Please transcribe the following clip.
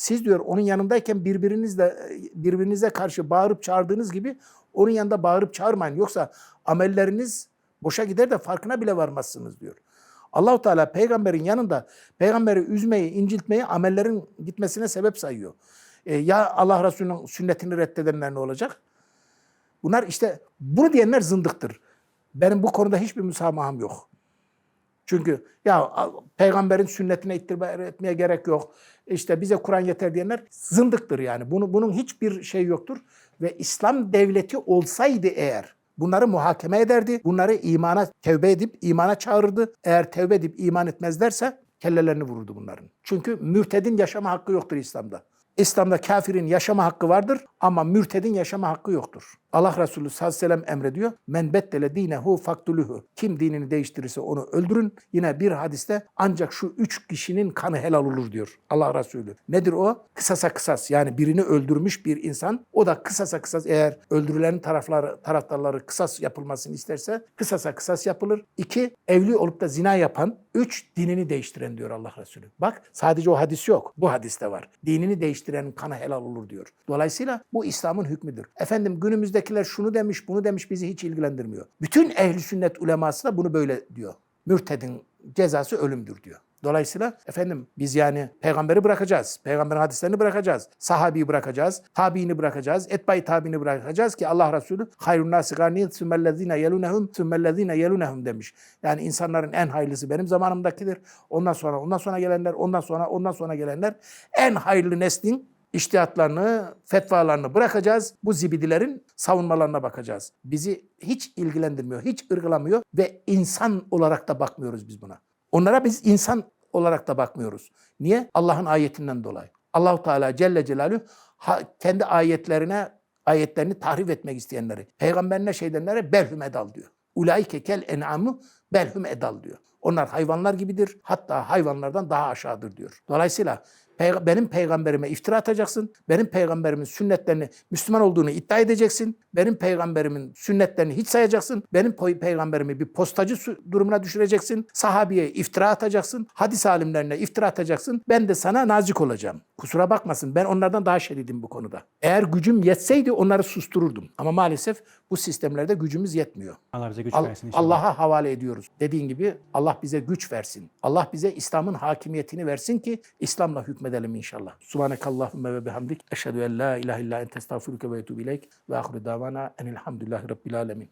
Siz diyor onun yanındayken birbirinizle birbirinize karşı bağırıp çağırdığınız gibi onun yanında bağırıp çağırmayın. Yoksa amelleriniz boşa gider de farkına bile varmazsınız diyor. Allahu Teala peygamberin yanında peygamberi üzmeyi, inciltmeyi amellerin gitmesine sebep sayıyor. E, ya Allah Resulü'nün sünnetini reddedenler ne olacak? Bunlar işte bunu diyenler zındıktır. Benim bu konuda hiçbir müsamaham yok. Çünkü ya peygamberin sünnetine ittiba etmeye gerek yok. İşte bize Kur'an yeter diyenler zındıktır yani. Bunu, bunun hiçbir şey yoktur. Ve İslam devleti olsaydı eğer bunları muhakeme ederdi. Bunları imana tevbe edip imana çağırırdı. Eğer tevbe edip iman etmezlerse kellelerini vururdu bunların. Çünkü mürtedin yaşama hakkı yoktur İslam'da. İslam'da kafirin yaşama hakkı vardır ama mürtedin yaşama hakkı yoktur. Allah Resulü sallallahu aleyhi ve sellem emrediyor. Men beddele dinehu faktuluhu. Kim dinini değiştirirse onu öldürün. Yine bir hadiste ancak şu üç kişinin kanı helal olur diyor Allah Resulü. Nedir o? Kısasa kısas. Yani birini öldürmüş bir insan o da kısasa kısas eğer öldürülenin tarafları, taraftarları kısas yapılmasını isterse kısasa kısas yapılır. İki, evli olup da zina yapan. Üç, dinini değiştiren diyor Allah Resulü. Bak sadece o hadis yok. Bu hadiste var. Dinini değiştirenin kanı helal olur diyor. Dolayısıyla bu İslam'ın hükmüdür. Efendim günümüzdekiler şunu demiş, bunu demiş bizi hiç ilgilendirmiyor. Bütün ehli sünnet uleması da bunu böyle diyor. Mürtedin cezası ölümdür diyor. Dolayısıyla efendim biz yani peygamberi bırakacağız. Peygamberin hadislerini bırakacağız. Sahabeyi bırakacağız. Tabiini bırakacağız. Etbay tabiini bırakacağız ki Allah Resulü hayrun nasi garni sümmellezine yelunehum sümmellezine yelunehum demiş. Yani insanların en hayırlısı benim zamanımdakidir. Ondan sonra ondan sonra gelenler, ondan sonra ondan sonra gelenler en hayırlı neslin iştihatlarını, fetvalarını bırakacağız. Bu zibidilerin savunmalarına bakacağız. Bizi hiç ilgilendirmiyor, hiç ırgılamıyor ve insan olarak da bakmıyoruz biz buna. Onlara biz insan olarak da bakmıyoruz. Niye? Allah'ın ayetinden dolayı. Allahu Teala Celle Celaluhu kendi ayetlerine ayetlerini tahrif etmek isteyenleri, peygamberine şey diyenlere belhum edal diyor. Ulaike kel en'amu belhum edal diyor. Onlar hayvanlar gibidir. Hatta hayvanlardan daha aşağıdır diyor. Dolayısıyla peyg- benim peygamberime iftira atacaksın. Benim peygamberimin sünnetlerini Müslüman olduğunu iddia edeceksin. Benim peygamberimin sünnetlerini hiç sayacaksın. Benim pey- peygamberimi bir postacı durumuna düşüreceksin. Sahabiye iftira atacaksın. Hadis alimlerine iftira atacaksın. Ben de sana nazik olacağım. Kusura bakmasın ben onlardan daha şeridim bu konuda. Eğer gücüm yetseydi onları sustururdum. Ama maalesef bu sistemlerde gücümüz yetmiyor. Allah bize güç Al- versin inşallah. Allah'a havale ediyoruz. Dediğin gibi Allah bize güç versin. Allah bize İslam'ın hakimiyetini versin ki İslam'la hükmedelim inşallah. Subhanekallahümme ve bihamdik. Eşhedü en la ilahe illa ente estağfiruke ve etûbü ileyk. Ve ahiru davana enilhamdülillahi rabbil alemin.